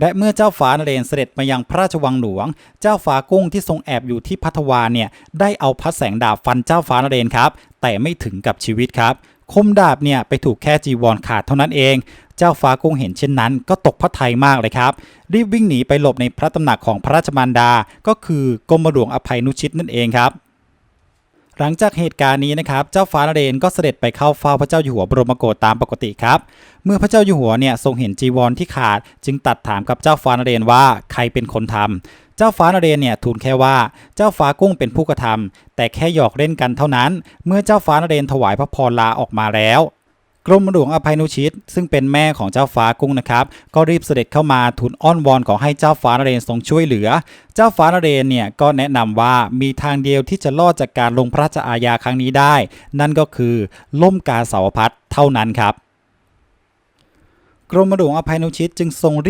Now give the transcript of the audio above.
และเมื่อเจ้าฟ้านเรนเสด็จมายังพระราชวังหลวง เจ้าฟ้ากุ้งที่ทรงแอบอยู่ที่พัทวาเนี่ยได้เอาพัดแสงดาบฟันเจ้าฟ้านเรนครับ แต่ไม่ถึงกับชีวิตครับ คมดาบเนี่ยไปถูกแค่จีวรขาดเท่านั้นเอง เจ้าฟ้ากุ้งเห็นเช่นนั้น ก็ตกพระทัยมากเลยครับ รีบวิ่งหนีไปหลบในพระตำหนักของพระราชมารดา ก็คือกรมหลวงอภัยนุชิตนั่นเองครับ หลังจากเหตุการณ์นี้นะครับ เจ้าฟ้านเรนก็เสด็จไปเข้าเฝ้าพระเจ้าอยู่หัวบรมโกศตามปกติครับ เมื่อพระเจ้าอยู่หัวเนี่ยทรงเห็นจีวรที่ขาด จึงตัดถามกับเจ้าฟ้านเรนว่าใครเป็นคนทำเจ้าฟ้านเรนเนี่ยทูลแค่ว่าเจ้าฟ้ากุ้งเป็นผู้กระทำแต่แค่หยอกเล่นกันเท่านั้น เมื่อเจ้าฟ้านเรนถวายพระพรลาออกมาแล้ว กรมหลวงอภัยนุชิต ซึ่งเป็นแม่ของเจ้าฟ้ากุ้งนะครับ ก็รีบเสด็จเข้ามาทูลอ้อนวอนขอให้เจ้าฟ้านเรนทรงช่วยเหลือ เจ้าฟ้านเรนเนี่ยก็แนะนำว่ามีทางเดียวที่จะรอดจากการลงพระราชอาญาครั้งนี้ได้ นั่นก็คือล่มกาสาวพัดเท่านั้นครับ กรมหลวงอภัยนุชิตจึงทรง